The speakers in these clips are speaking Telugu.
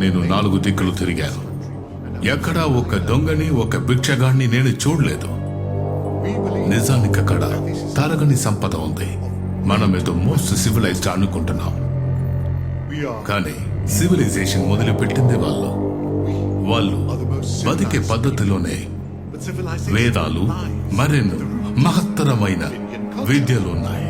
నేను నాలుగు దిక్కులు తిరిగాను. ఎక్కడా ఒక దొంగని ఒక భిక్షగాన్ని నేను చూడలేదు. నిజానికి అక్కడ తరగని సంపద ఉంది. మనం ఏదో మోస్ట్ సివిలైజ్డ్ అనుకుంటున్నాం. కానీ సివిలైజేషన్ మొదలుపెట్టింది వాళ్ళు. వాళ్ళు బతికే పద్ధతిలోనే వేదాలు మరెన్నో మహత్తరమైన విద్యలు ఉన్నాయి.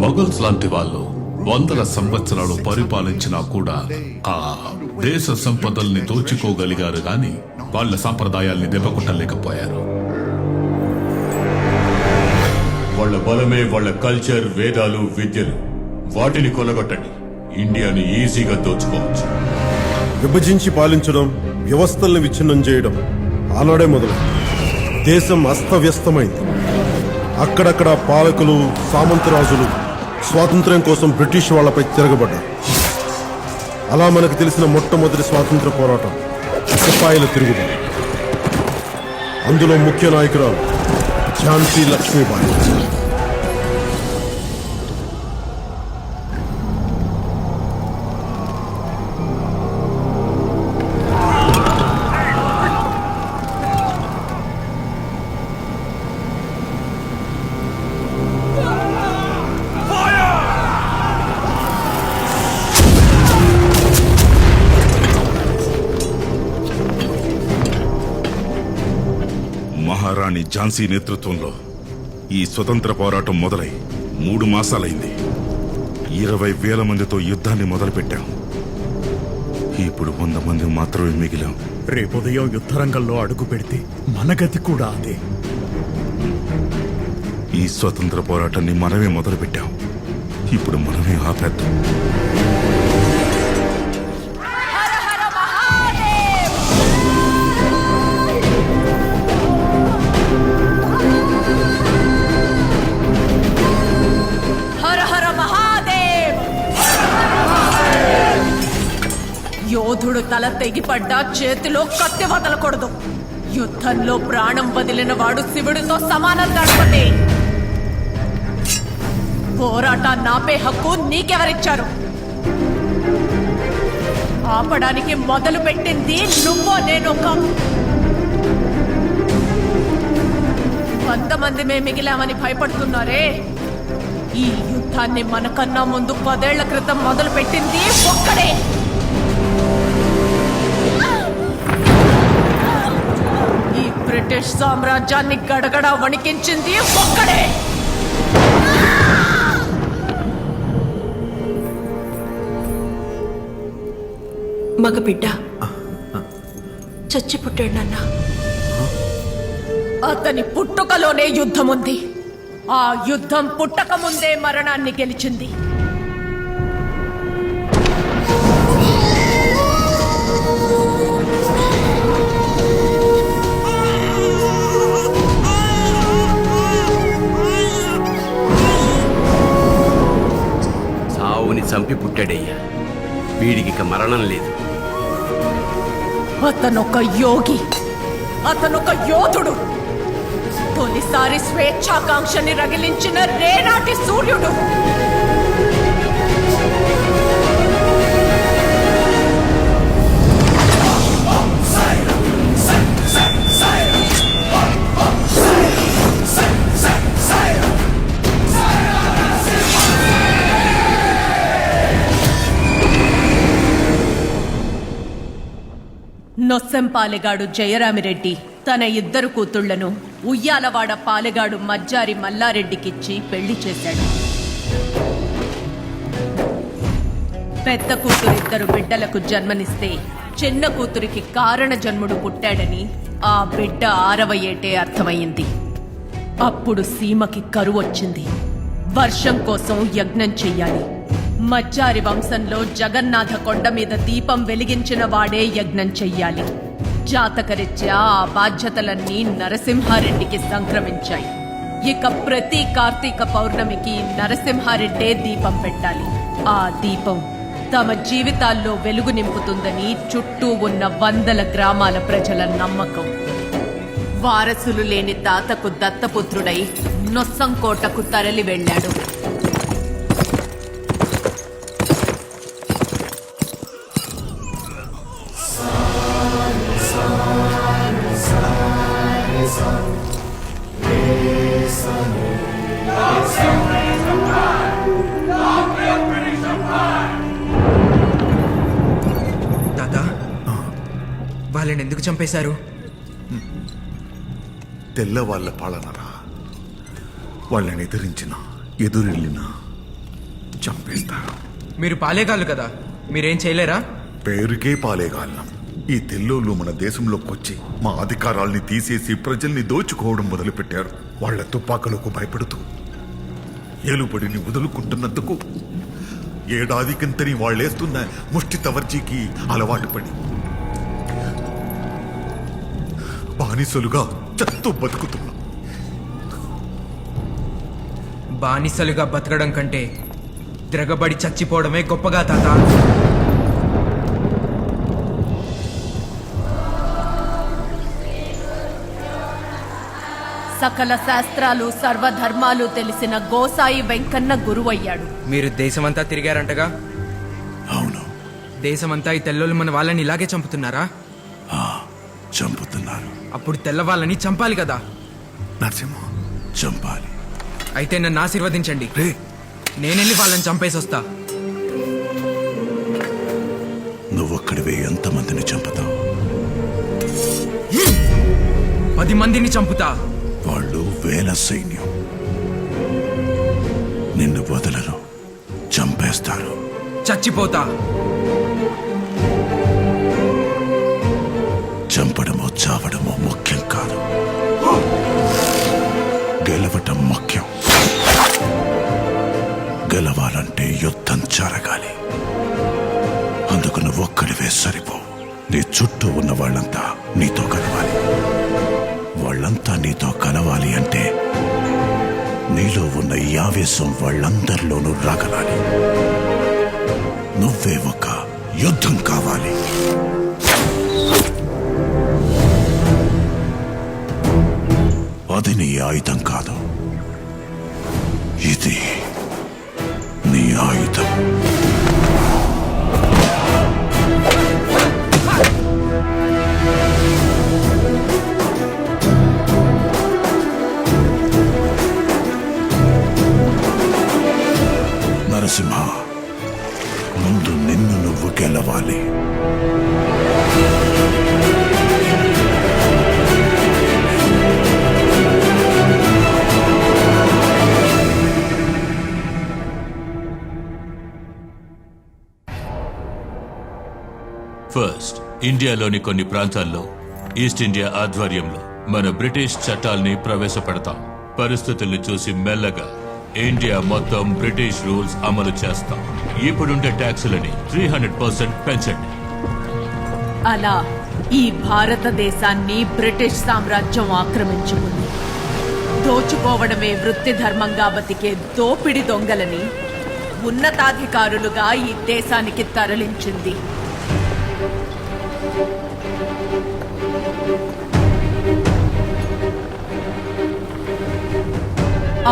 మొగల్స్ లాంటి వాళ్ళు వందల సంవత్సరాలు పరిపాలించినా కూడా ఆ దేశ సంపదల్ని దోచుకోగలిగారు గాని వాళ్ళ సాంప్రదాయాల్ని దెబ్బకొట్టలేకపోయారు. వాళ్ళ బలమే వాళ్ళ కల్చర్ వేదాలు విద్యలు. వాటిని కొలగొట్టండి. ఇండియాని ఈజీగా దోచుకోవచ్చు. విభజించి పాలించడం వ్యవస్థల్ని విచ్ఛిన్నం చేయడం ఆనాడే మొదలు. దేశం అస్తవ్యస్తమైంది. అక్కడక్కడ పాలకులు సామంతరాజులు స్వాతంత్ర్యం కోసం బ్రిటిష్ వాళ్ళపై తిరగబడ్డారు అలా మనకు తెలిసిన మొట్టమొదటి స్వాతంత్ర పోరాటం సిపాయిల తిరుగుబాటు. అందులో ముఖ్య నాయకురాలు ఝాన్సీ లక్ష్మీబాయి. ఝాన్సీ నేతృత్వంలో ఈ స్వతంత్ర పోరాటం మొదలై మూడు మాసాలైంది. ఇరవై వేల మందితో యుద్ధాన్ని మొదలుపెట్టాం. ఇప్పుడు వంద మంది మాత్రమే మిగిలాం. రేపుదయం యుద్ధరంగంలో అడుగు పెడితే మన గతి కూడా అదే. ఈ స్వతంత్ర పోరాటాన్ని మనమే మొదలుపెట్టాం. ఇప్పుడు మనమే ఆపేద్దాం. తల తెగిపడ్డా చేతిలో కత్తి వదలకూడదు. యుద్ధంలో ప్రాణం వదిలిన వాడు శివుడితో సమానం గణపతి పోరాటాన్ని ఆపే హక్కు నీకెవరిచ్చారు? ఆపడానికి మొదలు పెట్టింది నువ్వో నేను కొంతమంది మే మిగిలామని భయపడుతున్నారే? ఈ యుద్ధాన్ని మనకన్నా ముందు పదేళ్ళ క్రితం మొదలు పెట్టింది ఒక్కడే. బ్రిటిష్ సామ్రాజ్యాన్ని గడగడ వణికించింది ఒక్కడే. మగబిడ్డ చచ్చి పుట్టాడు నాన్న అతని పుట్టుకలోనే యుద్ధం ఉంది ఆ యుద్ధం పుట్టక ముందే మరణాన్ని గెలిచింది. చంపి పుట్టాడయ్యా. వీడికి ఇక మరణం లేదు. అతనొక యోగి. అతనొక యోధుడు. తొలిసారి స్వేచ్ఛాకాంక్షని రగిలించిన రేనాటి సూర్యుడు. సంపాలెగాడు జయరామిరెడ్డి. తన ఇద్దరు కూతుళ్ళను ఉయ్యాలవాడ పాలెగాడు మజ్జారి మల్లారెడ్డికిచ్చి పెళ్ళి చేశాడు. పెద్ద కూతురిద్దరు బిడ్డలకు జన్మనిస్తే చిన్న కూతురికి కారణ జన్ముడు పుట్టాడని ఆ బిడ్డ ఆరవ ఏటే అర్థమయ్యింది. అప్పుడు సీమకి కరువొచ్చింది వర్షం కోసం యజ్ఞం చెయ్యాలి. మజ్జారి వంశంలో జగన్నాథ కొండ మీద దీపం వెలిగించిన వాడే యజ్ఞం చెయ్యాలి. జాతకరీత్యా ఆ బాధ్యతలన్నీ నరసింహారెడ్డికి సంక్రమించాయి. ఇక ప్రతి కార్తీక పౌర్ణమికి నరసింహారెడ్డే దీపం పెట్టాలి. ఆ దీపం తమ జీవితాల్లో వెలుగు నింపుతుందని చుట్టూ ఉన్న వందల గ్రామాల ప్రజల నమ్మకం. వారసులు లేని తాతకు దత్తపుత్రుడై నొస్సంకోటకు తరలి వెళ్ళాడు. ఎందుకు చంపేశారు? తెల్ల వాళ్ళ పాలనరా. వాళ్ళని ఎదిరించిన ఎదురెళ్ళిన చంపేస్తారు. మీరు పాలేగాళ్ళు కదా మీరేం చేయలేరా? పేరుకే పాలేగాళ్ళం. ఈ తెల్లోళ్ళు మన దేశంలోకొచ్చి మా అధికారాల్ని తీసేసి ప్రజల్ని దోచుకోవడం మొదలుపెట్టారు. వాళ్ళ తుపాకులకు భయపడుతూ ఏలుబడిని వదులుకుంటున్నందుకు ఏడాది కింతని వాళ్ళేస్తున్న ముష్టి తవర్జీకి అలవాటు పడి బానిసలుగా చస్తూ బతుకుతున్నాం. బానిసలుగా బతకడం కంటే తిరగబడి చచ్చిపోవడమే గొప్పగా తాత. సకల శాస్త్రాలు సర్వధర్మాలు తెలిసిన గోసాయి వెంకన్న గురువయ్యాడు. మీరు దేశమంతా తిరిగారంటగా? అవును. దేశమంతా ఈ తెల్లోళ్ళు మన వాళ్ళని ఇలాగే చంపుతున్నారా? చంపుతున్నారు. అప్పుడు తెల్ల వాళ్ళని చంపాలి కదా? నరసింహ చంపాలి. అయితే నన్ను ఆశీర్వదించండి. రే! నేనెళ్ళి వాళ్ళని చంపేసి వస్తా నువ్వొక్కడివే ఎంతమందిని చంపుతావు? పది మందిని చంపుతా. వేల సైన్యం నిన్ను వదలరు చంపేస్తారు. చచ్చిపోతా. చంపడమో చావడమో ముఖ్యం కాదు. గెలవటం ముఖ్యం. గెలవాలంటే యుద్ధం జరగాలి. అందుకు నువ్వు ఒక్కడివే సరిపో. నీ చుట్టూ ఉన్న వాళ్ళంతా నీతో కలవాలి వాళ్ళంతా నీతో కలవాలి అంటే నీలో ఉన్న ఈ ఆవేశం వాళ్ళందరిలోనూ రాగలాలి. నువ్వే ఒక యుద్ధం కావాలి. అది నీ ఆయుధం కాదు. ఇది నీ ఆయుధం. నరసింహ నువ్వు ఫస్ట్ ఇండియాలోని కొన్ని ప్రాంతాల్లో ఈస్ట్ ఇండియా ఆధ్వర్యంలో మన బ్రిటిష్ చట్టాల్ని ప్రవేశపెడతాం. పరిస్థితుల్ని చూసి మెల్లగా ఇండియా మొత్తం బ్రిటిష్ రూల్స్ అమలు చేస్తాం. ఇప్పుడుండే ట్యాక్సులని త్రీ హండ్రెడ్ పర్సెంట్ పెంచండి. అలా ఈ భారతదేశాన్ని బ్రిటిష్ సామ్రాజ్యం ఆక్రమించుకుంది. దోచుకోవడమే వృత్తి ధర్మంగా బతికే దోపిడి దొంగలని ఉన్నతాధికారులుగా ఈ దేశానికి తరలించింది.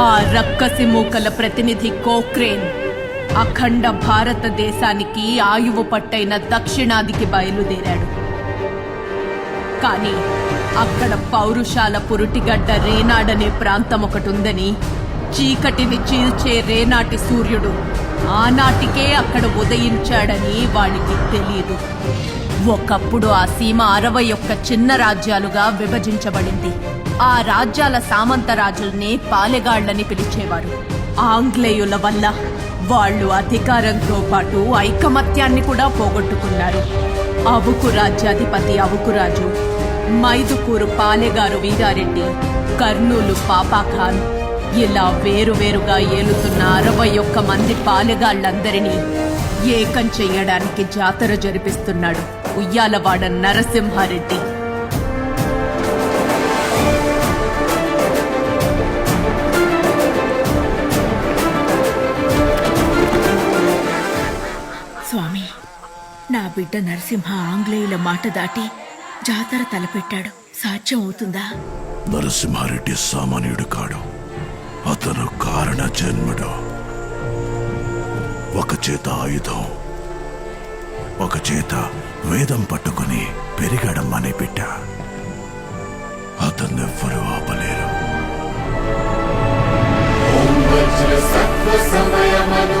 ఆ రక్కసి మూకల ప్రతినిధి కోక్రేన్ అఖండ భారతదేశానికి ఆయువు పట్టైన దక్షిణాదికి బయలుదేరాడు. కానీ అక్కడ పౌరుషాల పురుటిగడ్డ రేనాడనే ప్రాంతం ఒకటుందని చీకటిని చీల్చే రేనాటి సూర్యుడు ఆనాటికే అక్కడ ఉదయించాడని వాడికి తెలియదు ఒకప్పుడు ఆ సీమ అరవై ఒక్క చిన్న రాజ్యాలుగా విభజించబడింది. ఆ రాజ్యాల సామంత రాజుల్ని పాలెగాళ్ళని పిలిచేవారు. ఆంగ్లేయుల వల్ల వాళ్ళు అధికారంతో పాటు ఐకమత్యాన్ని కూడా పోగొట్టుకున్నారు. అవుకు రాజ్యాధిపతి అవుకురాజు మైదుకూరు పాలెగారు వీరారెడ్డి కర్నూలు పాపాఖాన్ ఇలా వేరువేరుగా ఏలుతున్న అరవై ఒక్క మంది పాలెగాళ్ళందరినీ ఏకం చెయ్యడానికి జాతర జరిపిస్తున్నాడు ఉయ్యాలవాడ నరసింహారెడ్డి. బిడ్డ నరసింహ ఆంగ్లేయుల మాట దాటి జాతర తలపెట్టాడు. సాధ్యం అవుతుందా? నరసింహారెడ్డి సామాన్యుడు కాడు. అతను కారణ జన్ముడు. ఒక చేత ఆయుధం ఒక చేత వేదం పట్టుకుని పెరిగడం అనే బిడ్డ. అతన్నెవ్వరూ ఆపలేరు. సమయమను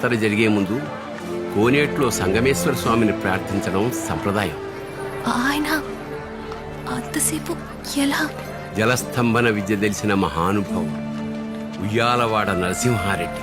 జాతర జరిగే ముందు కోనేట్లో సంగమేశ్వర స్వామిని ప్రార్థించడం సంప్రదాయం. ఆయన అంతసేపు ఎలా? జలస్తంభన విద్య తెలిసిన మహానుభావుడు ఉయ్యాలవాడ నరసింహారెడ్డి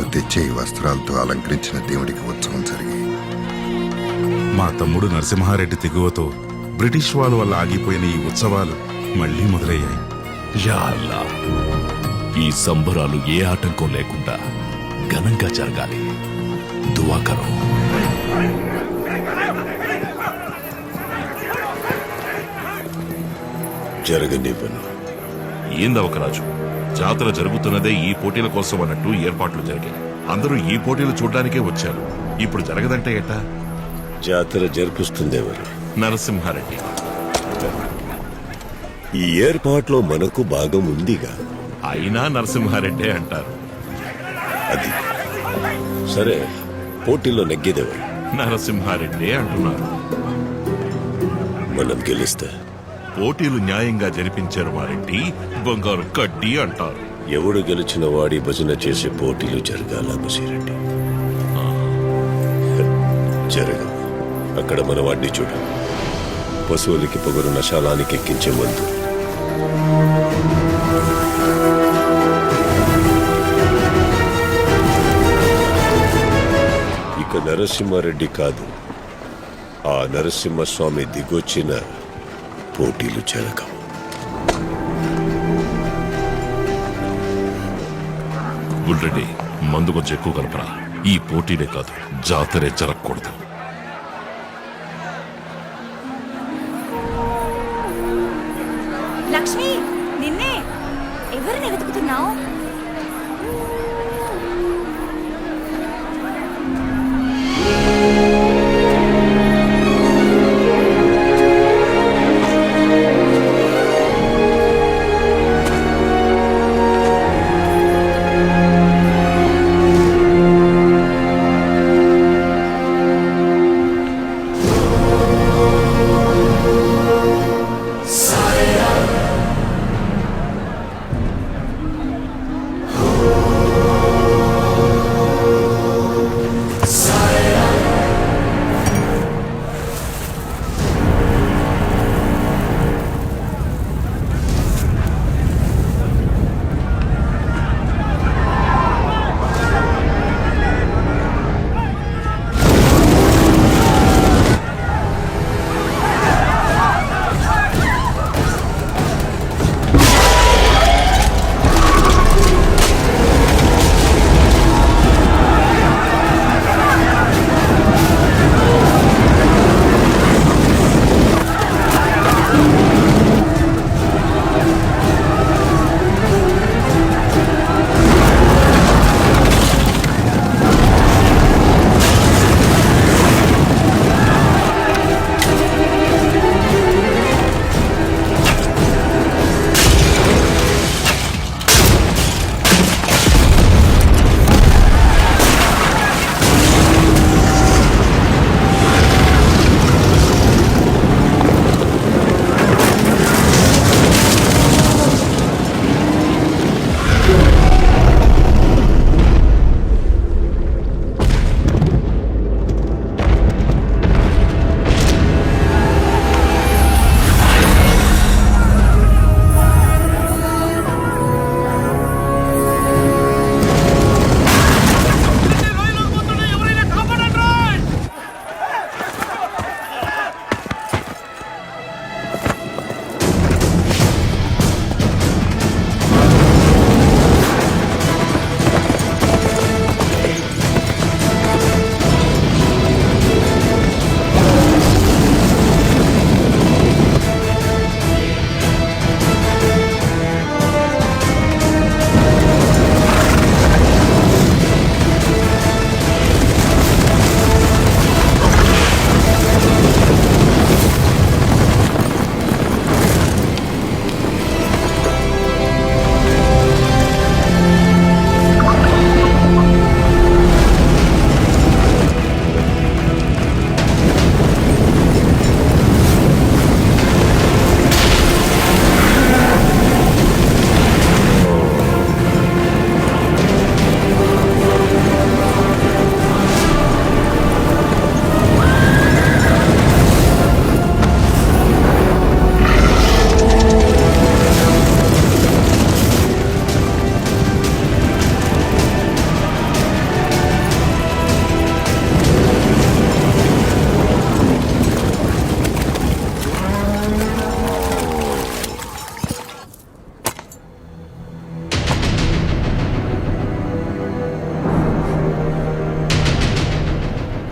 నువ్వు తెచ్చే ఈ వస్త్రాలతో అలంకరించిన దేవుడికి ఉత్సవం జరిగి. మా తమ్ముడు నరసింహారెడ్డి తెగువతో బ్రిటిష్ వాళ్ళ వల్ల ఆగిపోయిన ఈ ఉత్సవాలు మళ్ళీ మొదలయ్యాయి. యా అల్లా. ఈ సంబరాలు ఏ ఆటంకం లేకుండా ఘనంగా జరగాలి. దువాకరం జరగనివ్వను ఏందవకరాజు జాతర జరుగుతున్నదే ఈ పోటీల కోసం అన్నట్టు ఏర్పాట్లు జరిగాయి. అందరూ ఈ పోటీలు చూడ్డానికే వచ్చారు. ఇప్పుడు జరగదంటే ఎట్టా? జాతర జరిపిస్తుందెవరు నరసింహారెడ్డి. ఈ ఏర్పాట్లో మనకు భాగం ఉందిగా. అయినా నరసింహారెడ్డే అంటారు. అది. సరే పోటీలో నెగ్గేదెవరు నరసింహారెడ్డే అంటున్నారు. మనం గెలిస్తే పోటీలు న్యాయంగా జరిపించారు వారెడ్డి బంగారు కడ్డీ అంటారు. ఎవడు గెలిచిన వాడి భజన చేసే పోటీలు జరగాల బసిరెడ్డి. జరగ. అక్కడ మన వాడిని చూడు. పశువులకి పొగరు నశాలానికి ఎక్కించే మందు. ఇక నరసింహారెడ్డి కాదు. ఆ నరసింహస్వామి దిగొచ్చిన పోటీలు జరగవు. బుల్రెడ్డి మందు కొంచెం ఎక్కువ కలపరా. ఈ పోటీలే కాదు జాతరే జరగకూడదు. లక్ష్మి!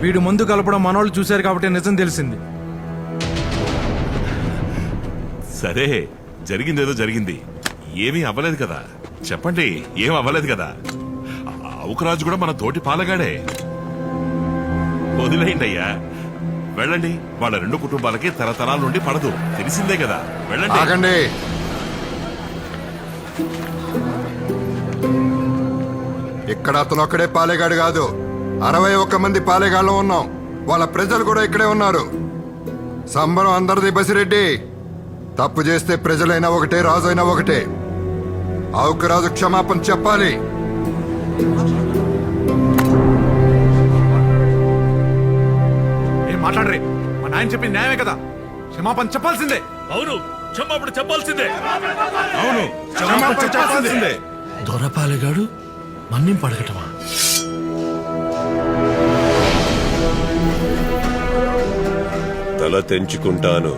వీడు ముందు కలపడం మనోళ్ళు చూశారు కాబట్టి నిజం తెలిసింది. సరే జరిగిందేదో జరిగింది. ఏమీ అవ్వలేదు కదా. చెప్పండి ఏం అవ్వలేదు కదా. అవుకరాజు కూడా మన తోటి పాలగాడే. వదిలేయండి అయ్యా. వెళ్ళండి వాళ్ళ రెండు కుటుంబాలకి తరతరాల నుండి పడదు. తెలిసిందే కదా. వెళ్ళండి. ఆగండి. ఇక్కడ అతను ఒక్కడే పాలేగాడు కాదు. అరవై ఒక్క మంది పాలేగాళ్ళు ఉన్నాం. వాళ్ళ ప్రజలు కూడా ఇక్కడే ఉన్నారు. సంబరం అందరిది బసిరెడ్డి. తప్పు చేస్తే ప్రజలైనా ఒకటే రాజు అయినా ఒకటే. ఆవుకు రాజు క్షమాపణ చెప్పాలి. ఏం మాట్లాడరే? మా నాయన చెప్పింది న్యాయమే కదా. క్షమాపణ చెప్పాల్సిందే. అవును క్షమాపణ చెప్పాల్సిందే. అవును క్షమాపణ చెప్పాల్సిందే. దొరపాలెగాడు మన్నిం పడగటమా తల తెంచుకుంటాను.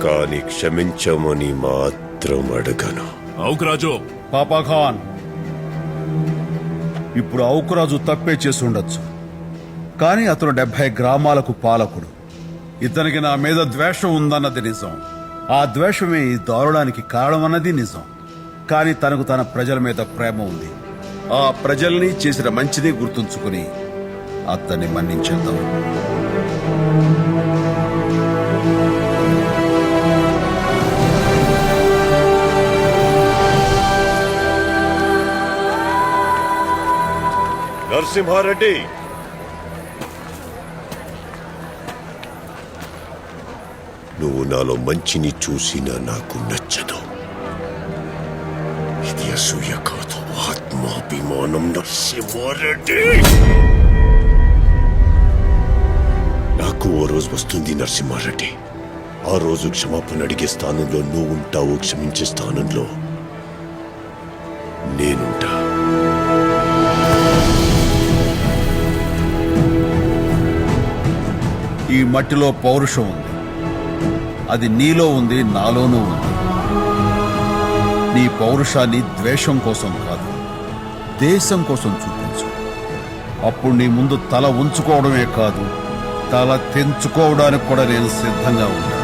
కానీ క్షమించమని మాత్రం అడగను. అవుకురాజు పాపాఖాన్ ఇప్పుడు ఔకురాజు తప్పే చేసి ఉండొచ్చు. కానీ అతను డెబ్బై గ్రామాలకు పాలకుడు. ఇతనికి నా మీద ద్వేషం ఉందన్నది నిజం. ఆ ద్వేషమే ఈ దారుణానికి కారణమన్నది నిజం. కానీ తనకు తన ప్రజల మీద ప్రేమ ఉంది. ఆ ప్రజల్ని చేసిన మంచిని గుర్తుంచుకుని అతన్ని మన్నించేద్దాం. నరసింహారెడ్డి. నువ్వు నాలో మంచిని చూసినా నాకు నచ్చదు. ఇది అసూయ కాదు. ఆత్మాభిమానం నరసింహారెడ్డి. నాకు ఓ రోజు వస్తుంది నరసింహారెడ్డి. ఆ రోజు క్షమాపణ అడిగే స్థానంలో నువ్వు ఉంటావు క్షమించే స్థానంలో నేనుంటా. ఈ మట్టిలో పౌరుషం ఉంది. అది నీలో ఉంది నాలోనూ ఉంది. నీ పౌరుషాన్ని ద్వేషం కోసం కాదు దేశం కోసం చూపించు. అప్పుడు నీ ముందు తల ఉంచుకోవడమే కాదు తల తెంచుకోవడానికి కూడా నేను సిద్ధంగా ఉన్నాను.